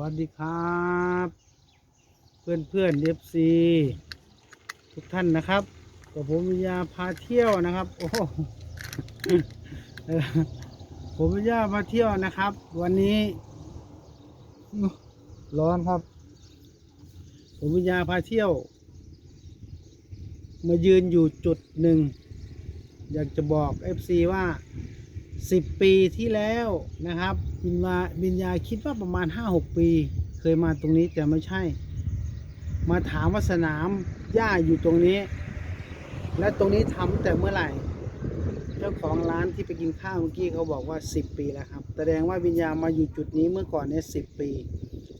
วัสดีครับ เพื่อนเพื่อนเอฟซีทุกท่านนะครับกับผมวิญญาพาเที่ยวนะครับ โอ้โหเออผมวิญญาพาเที่ยวนะครับ วันนี้ ร้อนครับ ผมวิญญาพาเที่ยว มายืนอยู่จุดหนึ่ง อยากจะบอก FC ว่า10ปีที่แล้วนะครับ บินมาบินยาคิดว่าประมาณ5-6ปี เคยมาตรงนี้แต่ไม่ใช่ มาถามว่าสนามหญ้าอยู่ตรงนี้ และตรงนี้ทำแต่เมื่อไหร่ เจ้าของร้านที่ไปกินข้าวเมื่อกี้เขาบอกว่า10ปีแล้วครับแสดงว่าวิญญามาอยู่จุดนี้เมื่อก่อนเนี่ย10ปี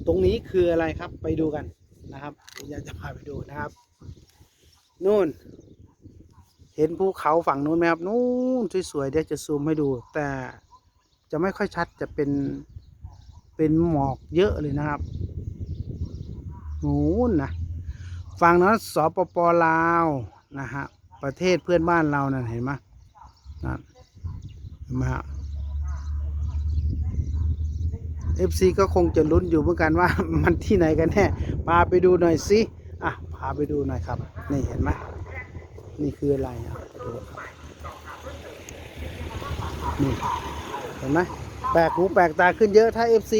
ตรงนี้คืออะไรครับไปดูกันนะครับวิญญาจะพาไปดูนะครับนู่นเห็นภูเขาฝั่งนู้นไหมครับ นู้นสวยๆเดี๋ยวจะซูมให้ดู แต่ จะไม่ค่อยชัดจะเป็นเป็นหมอกเยอะเลยนะครับนู้นนะฝั่งนั้นสปปลาวนะฮะประเทศเพื่อนบ้านเรานั่นเห็นไหมนั่นเห็นไหมฮะเอฟซีก็คงจะลุ้นอยู่เหมือนกันว่ามันที่ไหนกันแน่พาไปดูหน่อยสิอะพาไปดูหน่อยครับ นี่เห็นไหมนี่คืออะไรอะดูครับนี่ เห็นไหมแปลกหูแปลกตาขึ้นเยอะถ้า FC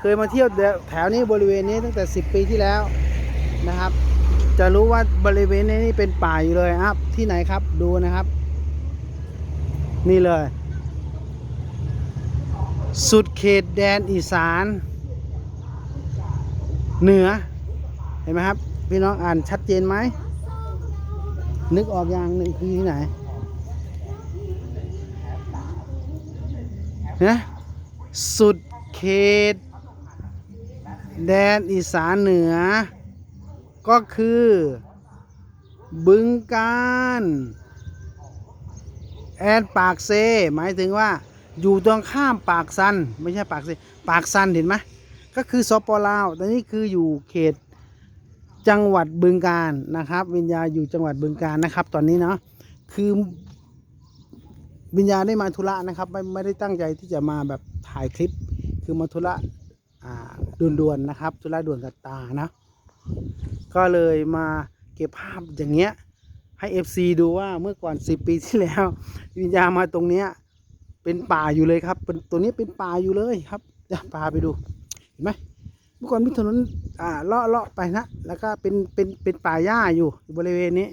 เคยมาเที่ยวแถวนี้บริเวณนี้ตั้งแต่ 10 ปีที่แล้วนะครับ จะรู้ว่าบริเวณนี้เป็นป่าอยู่เลยครับที่ไหนครับดูนะครับ นี่เลย สุดเขตแดนอีสาน เหนือเห็นไหมครับ พี่น้องอ่านชัดเจนไหมนึกออกอย่างหนึ่งคือที่ไหน นะสุดเขต แดนอีสานเหนือ ก็คือ บึงการแอนปากเซ หมายถึงว่า อยู่ตรงข้ามปากซัน ไม่ใช่ปากเซ ปากซันเห็นไหมก็คือสปลาวแต่นี่คืออยู่เขตจังหวัดบึงการนะครับ วิญญาอยู่จังหวัดบึงการนะครับ ตอนนี้เนาะคือ วิญญาณได้มาธุระนะครับ ไม่ไม่ได้ตั้งใจที่จะมาแบบถ่ายคลิป คือมาธุระอ่าด่วนๆนะครับธุระด่วนกับตานะ ก็เลยมาเก็บภาพอย่างเงี้ยให้ FC ดูว่าเมื่อก่อน 10 ปีที่แล้ว วิญญาณมาตรงเนี้ยเป็นป่าอยู่เลยครับเป็นตัวนี้เป็นป่าอยู่เลยครับเดี๋ยวพาไปดูเห็นไหมเมื่อก่อนมีถนนอ่าเลาะเลาะไปนะแล้วก็เป็นเป็นเป็นป่าหญ้าอยู่บริเวณนี้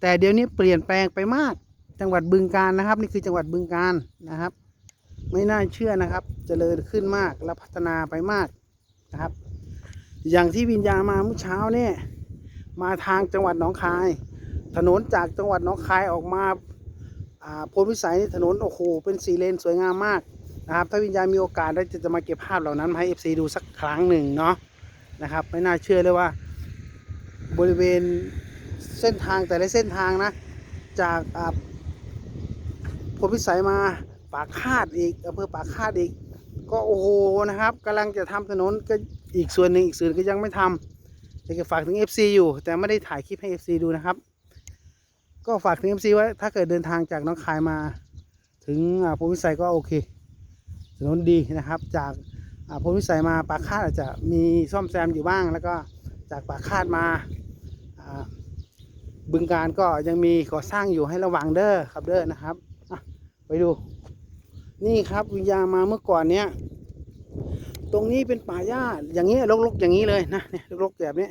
แต่เดี๋ยวนี้เปลี่ยนแปลงไปมาก จังหวัดบึงการนะครับ นี่คือจังหวัดบึงการนะครับ ไม่น่าเชื่อนะครับจเจริญขึ้นมากและพัฒนาไปมากนะครับ อย่างที่วิญญามาเมื่อเช้าเนี่ยมาทางจังหวัดหนองคาย ถนนจากจังหวัดหนองคายออกมาอ่าพลวิสัยนี่ถนนโอ้โหเป็นสีเลนสวยงามมากนะครับ ถ้าวิญญาณมีโอกาสได้จะจะมาเก็บภาพเหล่านั้นให้ FC ดูสักครั้งหนึ่งเนาะนะครับ ไม่น่าเชื่อเลยว่า บริเวณเส้นทางแต่ละเส้นทางนะ จากอ่า ลพิสัยมาปากคาดอีกอำเภอปากคาดอีก ก็โอ้โหนะครับกำลังจะทำถนนก็อีกส่วนหนึ่งอีกส่วนก็ยังไม่ทำอยากจะฝากถึง FC อยู่ แต่ไม่ได้ถ่ายคลิปให้ FC ดูนะครับ ก็ฝากถึง FC ว่าถ้าเกิดเดินทางจากน้องคายมา ถึงอ่าพลพิสัยก็โอเคถนนดีนะครับ จากอ่าพลวิสัยมาปากคาดอาจจะมีซ่อมแซมอยู่บ้าง แล้วก็จากปากคาดมาอ่าบึงการก็ยังมีก่อสร้างอยู่ให้ระวังเด้อครับเด้อนะครับ ไปดู นี่ครับวิญญาณมาเมื่อก่อนเนี้ยตรงนี้เป็นป่าหญ้าอย่างนี้รกๆอย่างนี้เลยนะเนี่ยรกๆแบบนี้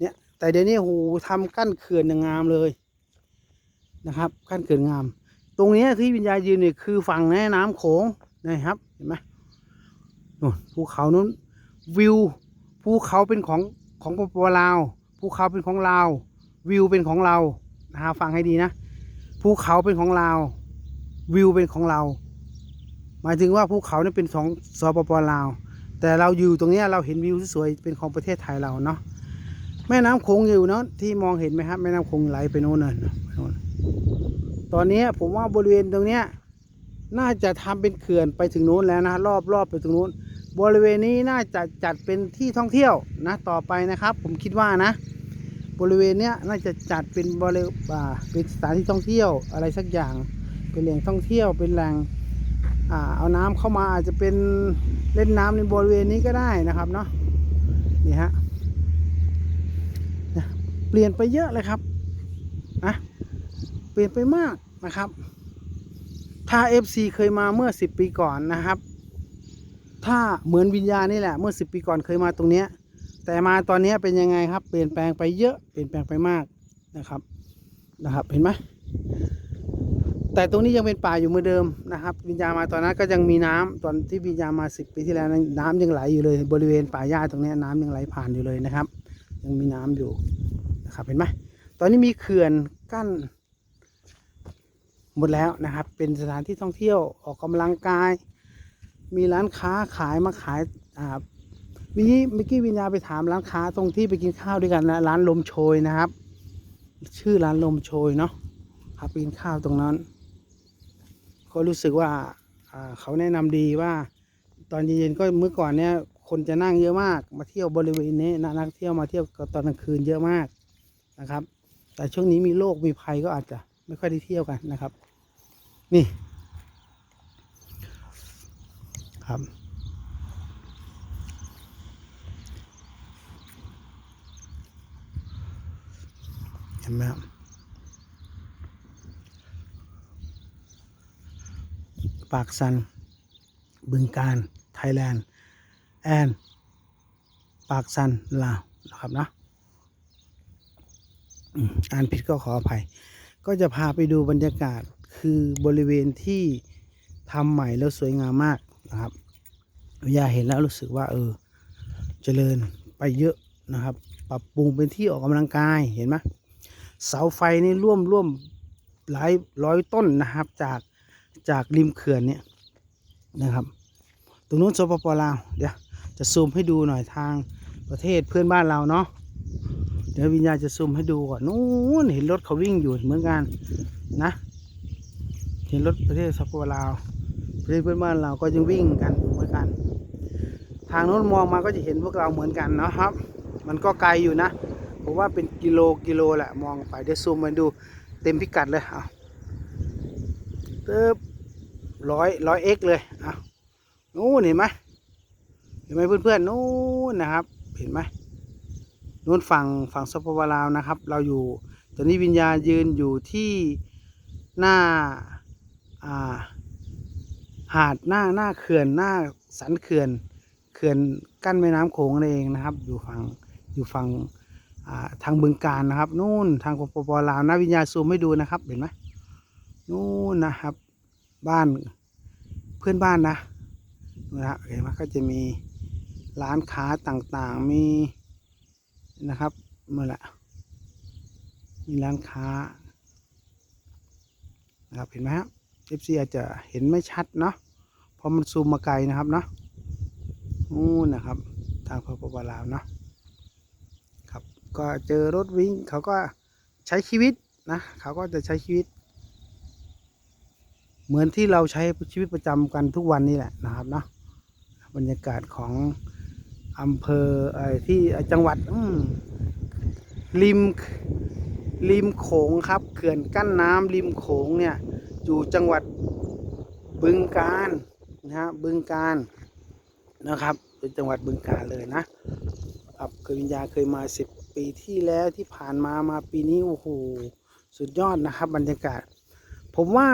เนี่ยแต่เดี๋ยวนี้โหทำกั้นเขื่อนอย่างงามเลยนะครับ กั้นเขื่อนงาม ตรงนี้ที่วิญญาณยืนเนี่ยคือฝั่งแม่น้ำโขงนะครับเห็นไหมนู่นภูเขานู้นวิวภูเขาเป็นของของปปลาวภูเขาเป็นของลาววิวเป็นของเรานะฮะฟังให้ดีนะภูเขาเป็นของลาว วิวเป็นของเรา หมายถึงว่าภูเขาเนี่ยเป็นของสปปลาว แต่เราอยู่ตรงนี้เราเห็นวิวสวยๆเป็นของประเทศไทยเราเนาะแม่น้ำโขงอยู่เนาะที่มองเห็นไหมครับแม่น้ำโขงไหลไปโน่นน่ะไปโน่นตอนนี้ผมว่าบริเวณตรงเนี้ยน่าจะทำเป็นเขื่อนไปถึงนู้นแล้วนะรอบรอบไปถึงนู้น บริเวณนี้น่าจะจัดเป็นที่ท่องเที่ยวนะต่อไปนะครับ ผมคิดว่านะ บริเวณเนี้ยน่าจะจัดเป็นบริอ่าเป็นสถานที่ท่องเที่ยวอะไรสักอย่าง เป็นแหล่งท่องเที่ยวเป็นแหล่งอเอาน้ำเข้ามาอาจจะเป็นเล่นน้ำในบริเวณนี้ก็ได้นะครับเนาะนี่ฮะเปลี่ยนไปเยอะเลยครับนะเปลี่ยนไปมากนะครับ ถ้า FC เคยมาเมื่อ 10 ปีก่อนนะครับ ถ้าเหมือนวิญญาณนี่แหละเมื่อ 10 ปีก่อนเคยมาตรงเนี้ยแต่มาตอนนี้เป็นยังไงครับ เปลี่ยนแปลงไปเยอะเปลี่ยนแปลงไปมากนะครับนะครับ เห็นไหม แต่ตรงนี้ยังเป็นป่าอยู่เหมือนเดิมนะครับวิญญาณมาตอนนั้นก็ยังมีน้ำตอนที่วิญญาณมา10ปีที่แล้วนั้นน้ำยังไหลอยู่เลย บริเวณป่าหญ้าตรงนี้น้ำยังไหลผ่านอยู่เลยนะครับ ยังมีน้ำอยู่นะครับเห็นไหมตอนนี้มีเขื่อนกั้น หมดแล้วนะครับ เป็นสถานที่ท่องเที่ยวออกกำลังกาย มีร้านค้าขายมาขายอ่ามีเมื่อกี้วิญญาไปถามร้านค้าตรงที่ไปกินข้าวด้วยกันนะร้านลมโชยนะครับ ชื่อร้านลมโชยเนาะครับไปกินข้าวตรงนั้น ก็รู้สึกว่าเขาแนะนำดีว่า ตอนเย็นๆก็เมื่อก่อนเนี่ยคนจะนั่งเยอะมาก มาเที่ยวบริเวณนี้นะนักเที่ยวมาเที่ยวตอนกลางคืนเยอะมากนะครับ แต่ช่วงนี้มีโรคมีภัยก็อาจจะไม่ค่อยได้เที่ยวกันนะครับ นี่ครับเห็นไหมครับ ปากสัน บึงการไทยแลนด์ แอนปากสันลาวนะครับนะอ่านผิดก็ขออภัย ก็จะพาไปดูบรรยากาศคือบริเวณที่ทำใหม่แล้วสวยงามมากนะครับยาเห็นแล้วรู้สึกว่า เออ เจริญไปเยอะนะครับ ปรับปรุงเป็นที่ออกกำลังกายเห็นไหมเสาไฟนี่ร่วมร่วมหลายร้อยต้นนะครับ จาก จากริมเขื่อนเนี่ยนะครับ ตรงนู้นสปปลาวเดี๋ยวจะซูมให้ดูหน่อยทางประเทศเพื่อนบ้านเราเนาะเดี๋ยววิญญาจะซูมให้ดูก่อนนู้นเห็นรถเขาวิ่งอยู่เหมือนกันนะ เห็นรถประเทศสปปลาวประเทศเพื่อนบ้านเราก็ยังวิ่งกันอยู่เหมือนกัน ทางโน้นมองมาก็จะเห็นพวกเราเหมือนกันเนาะครับ มันก็ไกลอยู่นะผมว่าเป็นกิโลกิโลแหละมองไปเดี๋ยวซูมมาดูเต็มพิกัดเลยเอาเติบ ร้อยร้อยเอ็กเลยเอานู้นเห็นไหมเห็นไหมเพื่อนๆนู้นนะครับ เห็นไหมนู้นฝั่งฝั่งสปปลาวนะครับ เราอยู่ตอนนี้วิญญาณยืนอยู่ที่หน้าอ่าหาดหน้าหน้าเขื่อนหน้าสันเขื่อนเขื่อนกั้นแม่น้ำโขงนั่นเองนะครับ อยู่ฝั่งอยู่ฝั่งทางบึงการนะครับ นู่นทางปปปลาวนะวิญญาณซูมให้ดูนะครับ เห็นไหมนู่นนะครับ บ้านเพื่อนบ้านนะนะเห็นไหมก็จะมีร้านค้าต่างๆมีนะครับเมื่อละมีร้านค้านะครับเห็นไหมครับเอฟซีอาจจะเห็นไม่ชัดเนาะเพราะมันซูมมาไกลนะครับเนาะนู่นนะครับ ทางพปปลาวเนาะครับก็เจอรถวิ่งเขาก็ใช้ชีวิตนะเขาก็จะใช้ชีวิต เหมือนที่เราใช้ชีวิตประจำกันทุกวันนี่แหละนะครับเนาะบรรยากาศของอำเภอไอ้ที่จังหวัดริมริมโขงครับเขื่อนกั้นน้ำริมโขงเนี่ยอยู่จังหวัดบึงกาฬนะฮะบึงกาฬนะครับ เป็นจังหวัดบึงกาฬเลยนะครับเคยวิญญาเคยมาสิบปีที่แล้วที่ผ่านมามาปีนี้โอ้โหสุดยอดนะครับ บรรยากาศ ผมว่า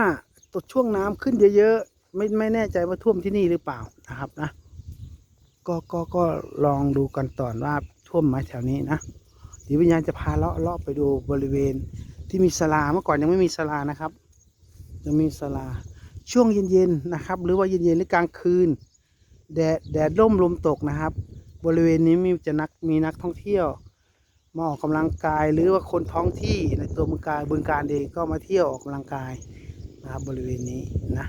ตัวช่วงน้ำขึ้นเยอะๆไม่ไม่แน่ใจว่าท่วมที่นี่หรือเปล่านะครับนะ ก็ก็ก็ลองดูกันต่อนว่าท่วมไหมแถวนี้นะเดี๋ยววิญญาณจะพาเลาะเลาะไปดูบริเวณที่มีศาลาเมื่อก่อนยังไม่มีศาลานะครับ ยังมีศาลาช่วงเย็นๆนะครับ หรือว่าเย็นๆหรือกลางคืนแดดแดดร่มลมตกนะครับ บริเวณนี้มีจะนักมีนักท่องเที่ยวมาออกกำลังกายหรือว่าคนท้องที่ในตัวบึงการบึงการเองก็มาเที่ยวออกกำลังกาย นะครับบริเวณนี้นะ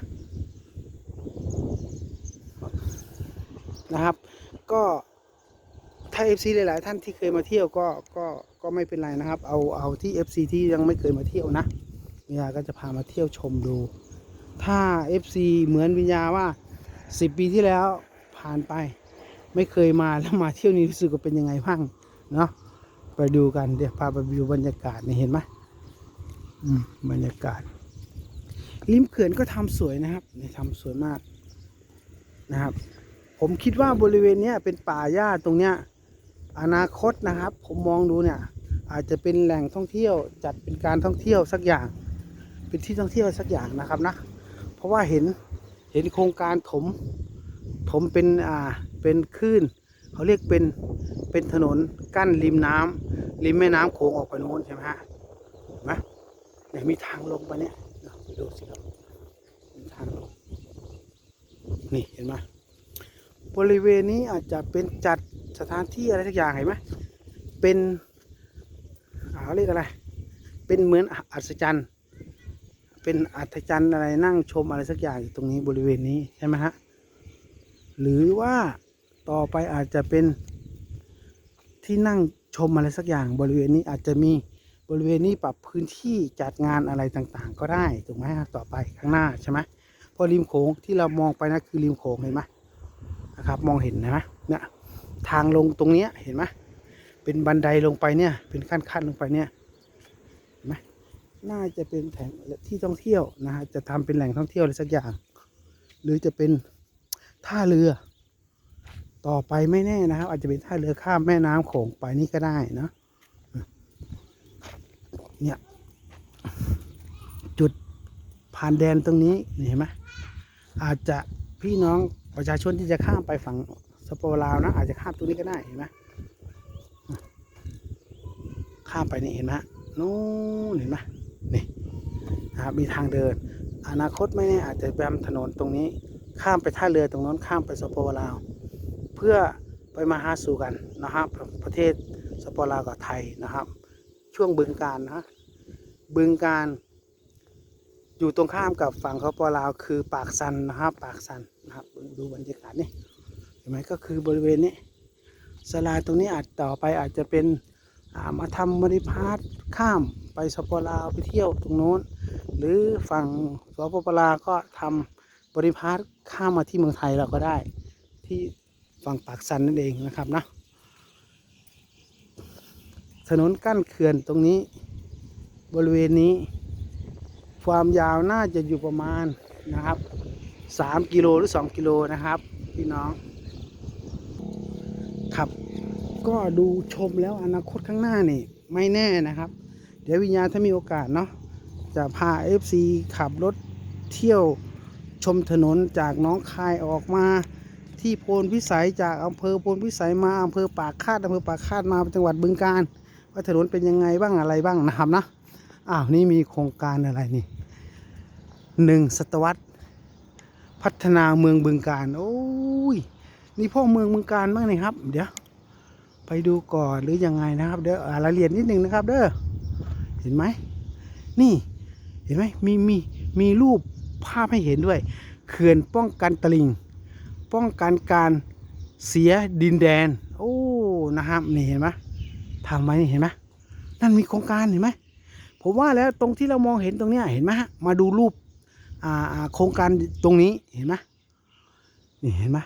นะครับ ก็ถ้า FC หลาย ๆ ท่านที่เคยมาเที่ยวก็ก็ก็ไม่เป็นไรนะครับ เอาเอาที่ FC ที่ยังไม่เคยมาเที่ยวนะวิญญาก็จะพามาเที่ยวชมดู ถ้า FC เหมือนวิญญาว่าสิบปีที่แล้วผ่านไป ไม่เคยมาแล้วมาเที่ยวนี้รู้สึกว่าเป็นยังไงบ้างเนาะไปดูกันเดี๋ยวพาไปดูบรรยากาศนี่เห็นไหมอืมบรรยากาศ ริมเขื่อนก็ทำสวยนะครับนี่ทำสวยมากนะครับ ผมคิดว่าบริเวณเนี้ยเป็นป่าหญ้าตรงเนี้ยอนาคตนะครับ ผมมองดูเนี่ย อาจจะเป็นแหล่งท่องเที่ยว จัดเป็นการท่องเที่ยวสักอย่าง เป็นที่ท่องเที่ยวสักอย่างนะครับนะเพราะว่าเห็นเห็นโครงการถมถมเป็นอ่าเป็นคลื่นเขาเรียกเป็นเป็นถนนกั้นริมน้ำริมแม่น้ำโขงออกไปโน้นใช่ไหมฮะเห็นไหมเนี่ยมีทางลงไปเนี่ย ดี๋ยวไปดูสิครับมีทางลงนี่เห็นไหมบริเวณนี้อาจจะเป็นจัดสถานที่อะไรสักอย่างเห็นไหมเป็นอ่าเขาเรียกอะไร เป็นเหมือนอัศจรรย์เป็นอัศจรรย์อะไรนั่งชมอะไรสักอย่างอยู่ตรงนี้บริเวณนี้ใช่ไหมฮะหรือว่าต่อไปอาจจะเป็นที่นั่งชมอะไรสักอย่างบริเวณนี้อาจจะมี บริเวณนี้ปรับพื้นที่จัดงานอะไรต่างๆ ก็ได้ถูกไหมต่อไปข้างหน้าใช่ไหมพราะริมโขงที่เรามองไปนะคือริมโขงเห็นไหมนะครับ มองเห็นนะเนี่ยทางลงตรงเนี้ยเห็นไหมเป็นบันไดลงไปเนี่ย เป็นขั้นๆลงไปเนี่ยเห็นไหมน่าจะเป็นแผงที่ท่องเที่ยวนะฮะจะทำเป็นแหล่งท่องเที่ยวอะไรสักอย่าง หรือจะเป็นท่าเรือ ต่อไปไม่แน่นะครับ อาจจะเป็นท่าเรือข้ามแม่น้ำโขงไปนี่ก็ได้นะ เนี่ยจุดผ่านแดนตรงนี้เห็นไหมอาจจะพี่น้องประชาชนที่จะข้ามไปฝั่งสปปลาวนะอาจจะข้ามตรงนี้ก็ได้เห็นไหมข้ามไปนี่เห็นไหมนู้นเห็นไหมนี่นะครับมีทางเดิน อนาคตไม่แน่อาจจะแบมถนนตรงนี้ ข้ามไปท่าเรือตรงนั้นข้ามไปสปปลาว เพื่อไปมาหาสู่กันนะครับประเทศสปปลาวกับไทยนะครับ ช่วงบึงการนะบึงการ อยู่ตรงข้ามกับฝั่งสปปลาวคือปากซันนะครับ ปากซันนะครับดูบรรยากาศนี่เห็นไหมก็คือบริเวณนี้สลาตรงนี้อาจต่อไปอาจจะเป็นามาทำบริพาสข้ามไปสปปลาวไปเที่ยวตรงโน้น หรือฝั่งสปปลาวก็ทำบริพาสข้ามมาที่เมืองไทยเราก็ได้ ที่ฝั่งปากสันนั่นเองนะครับนะ ถนนกั้นเขื่อนตรงนี้ บริเวณนี้ ความยาวน่าจะอยู่ประมาณนะครับ 3 กิโลหรือ 2 กิโลนะครับ พี่น้อง ครับ ก็ดูชมแล้วอนาคตข้างหน้านี่ ไม่แน่นะครับ เดี๋ยววิญญาณถ้ามีโอกาสเนาะจะพา FC ขับรถเที่ยวชมถนนจากน้องคายออกมาที่โพนพิสัยจากอำเภอโพนพิสัยมาอำเภอปากคาดอำเภอปากคาดมาจังหวัดบึงกาฬ ว่าถนนเป็นยังไงบ้างอะไรบ้างนะครับนะอ้าวนี่มีโครงการอะไรนี่หนึ่งศตวรรษพัฒนาเมืองบึงกาฬโอ้ยนี่พ่อเมืองบึงกาฬบ้างนี่ครับ เดี๋ยวไปดูก่อนหรือยังไงนะครับเดี๋ยวอ่ารายละเอียดนิดนึงนะครับ เด้อเห็นไหมนี่เห็นไหมมีมีมีรูปภาพให้เห็นด้วยเขื่อนป้องกันตลิ่ง ป้องกันการเสียดินแดน โอ้นะครับนี่เห็นไหม ทำไว้เห็นไหมนั่นมีโครงการเห็นไหมผมว่าแล้วตรงที่เรามองเห็นตรงเนี้ยเห็นไหมฮะมาดูรูปอ่าโครงการตรงนี้เห็นไหมนี่เห็นไหม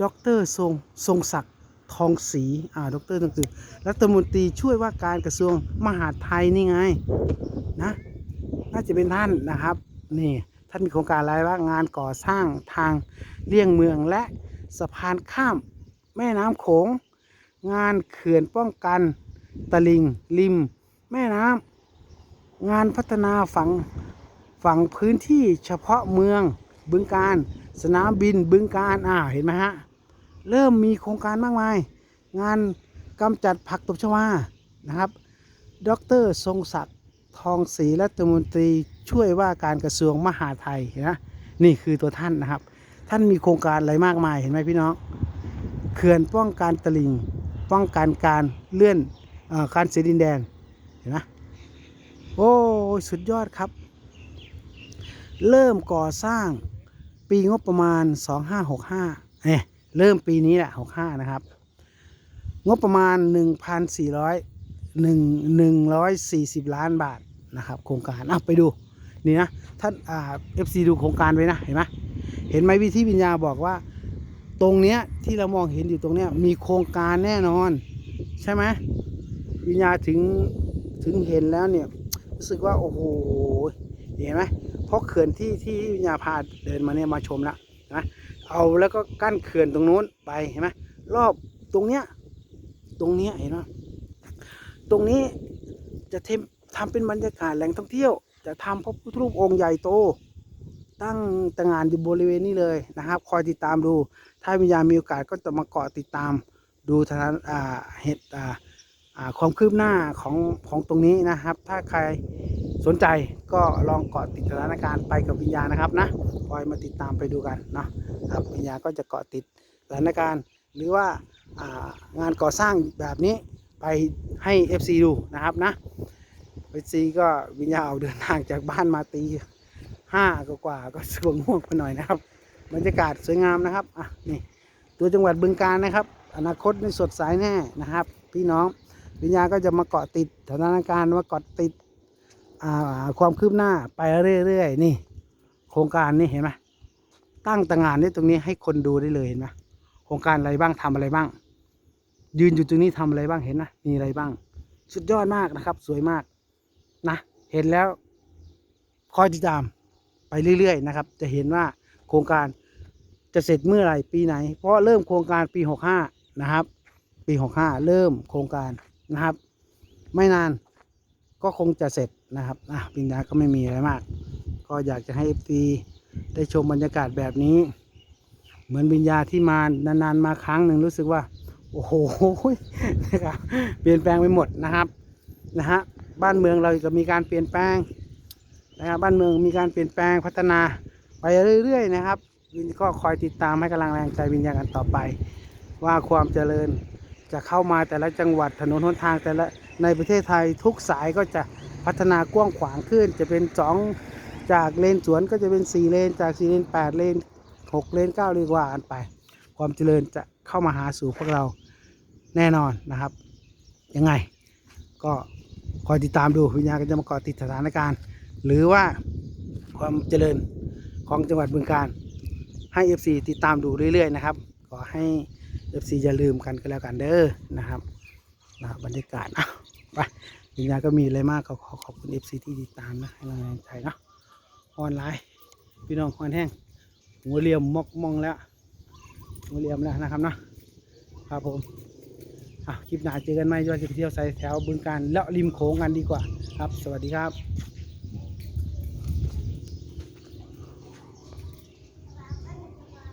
ดอกเตอรทรงทรงศักดิ์ทองศรีอ่าดอกเตอรต้องคือรัฐมนตรีช่วยว่าการกระทรวงมหาดไทยนี่ไงนะน่าจะเป็นท่านนะครับนี่ท่านมีโครงการอะไรบ้างงานก่อสร้างทางเลี่ยงเมืองและสะพานข้ามแม่น้ำโขง งานเขื่อนป้องกันตลิ่งริม แม่น้ำงานพัฒนาฝั่งฝั่งพื้นที่เฉพาะเมืองบึงการ สนามบินบึงการอ่าเห็นไหมฮะ เริ่มมีโครงการมากมาย งานกำจัดผักตบชวานะครับดรทรงศักดิ์ทองศรีรัฐมนตรีช่วยว่าการกระทรวงมหาดไทยนะนี่คือตัวท่านนะครับ ท่านมีโครงการอะไรมากมายเห็นไหมพี่น้องเขื่อนป้องกันตลิ่ง ป้องกันการเลื่อนอการเสียดินแดนเห็นไหมโอ้สุดยอดครับ เริ่มก่อสร้างปีงบประมาณ 2565เอ้ยเริ่มปีนี้แหละ65 นะครับ งบประมาณ 1,400หนึ่งหนึ่งร้อยสี่สิบล้านบาทนะครับโครงการอะไปดูนี่นะท่านอ่าเอฟซีดูโครงการไว้นะ เห็นไหมเห็นไหมวิธีวิญญาบอกว่า ตรงเนี้ยที่เรามองเห็นอยู่ตรงเนี้ยมีโครงการแน่นอน ใช่ไหมวิญญาถึงถึงเห็นแล้วเนี่ยรู้สึกว่าโอ้โหเห็นไหมเพราะเขื่อนที่ที่วิญญาพาเดินมาเนี่ยมาชมแล้วนะเอาแล้วก็กั้นเขื่อนตรงนู้นไปเห็นไหมรอบตรงเนี้ยตรงเนี้ยเห็นไหมตรงนี้จะเทมทำเป็นบรรยากาศแหล่งท่องเที่ยว จะทำพระพุทธรูปองค์ใหญ่โตตั้งตระหงานอยู่บริเวณนี้เลยนะครับ คอยติดตามดู ถ้าวิญญาณมีโอกาสก็จะมาเกาะติดตาม ดูทางอ่าเหตุอ่าความคืบหน้าของของตรงนี้นะครับ ถ้าใครสนใจก็ลองเกาะติดสถานการณ์ไปกับวิญญาณนะครับนะคอยมาติดตามไปดูกันเนาะครับวิญญาณก็จะเกาะติดสถานการณ์ หรือว่าอ่างานก่อสร้างแบบนี้ไปให้ FC ดูนะครับนะ FC ก็วิญญาณเอาเดินทางจากบ้านมาตีห้ากว่าก็สวงง่วงไปหน่อยนะครับ บรรยากาศสวยงามนะครับอะนี่ตัวจังหวัดบึงการนะครับ อนาคตนี่สดใสแน่นะครับ พี่น้องวิญญาณก็จะมาเกาะติดสถานการณ์มาเกาะติดความคืบหน้าไปเรื่อยๆนี่ โครงการนี่เห็นไหมตั้งต่างานนี่ตรงนี้ให้คนดูได้เลยเห็นไหมโครงการอะไรบ้างทำอะไรบ้าง ยืนอยู่ตรงนี้ทำอะไรบ้างเห็นนะมีอะไรบ้าง สุดยอดมากนะครับ สวยมากนะเห็นแล้วคอยติดตามไปเรื่อย ๆ นะครับ จะเห็นว่า โครงการจะเสร็จเมื่อไหร่ปีไหน เพราะเริ่มโครงการปี 65 นะครับ ปี 65 เริ่มโครงการนะครับ ไม่นานก็คงจะเสร็จนะครับอะปิญญาก็ไม่มีอะไรมาก ก็อยากจะให้ฟีได้ชมบรรยากาศแบบนี้ เหมือนวิญญาที่มานานๆมาครั้งหนึ่งรู้สึกว่า โอ้โหนะครับเปลี่ยนแปลงไปหมดนะครับนะฮะบ้านเมืองเราก็มีการเปลี่ยนแปลงนะครับบ้านเมืองมีการเปลี่ยนแปลงพัฒนา ไปเรื่อยๆนะครับวินก็คอยติดตามให้กำลังแรงใจวิญญาณกันต่อไป ว่าความเจริญจะเข้ามาแต่ละจังหวัดถนนหนทางแต่ละในประเทศไทยทุกสายก็จะพัฒนากว้างขวางขึ้น จะเป็นสองจากเลนสวนก็จะเป็นสี่เลนจากสี่เลนแปดเลนหกเลนเก้าเลนว่ากันไป ความเจริญจะเข้ามาหาสู่พวกเราแน่นอนนะครับ ยังไง ก็คอยติดตามดูวิญญาณก็จะมาเกาะติดสถานการณ์ หรือว่าความเจริญ ของจังหวัดบึงการ ให้ FC ติดตามดูเรื่อยๆนะครับ ขอให้ FC อย่าลืมกันก็แล้วกันเด้อนะครับนะบรรยากาศนะไปวิญญาณก็มีอะไรมากก็ขอขอบคุณ FC ที่ติดตามนะให้กำลังใจเนาะออนไลน์พี่น้องคอนแห้งหัวเรียมมอกมองแล้วหัวเรียมแล้วนะครับเนาะครับผมอะคลิปหน้าเจอกันไหมว่าจะไปเที่ยวใส่แถวบึงการเลาะริมโขงกันดีกว่าครับ สวัสดีครับ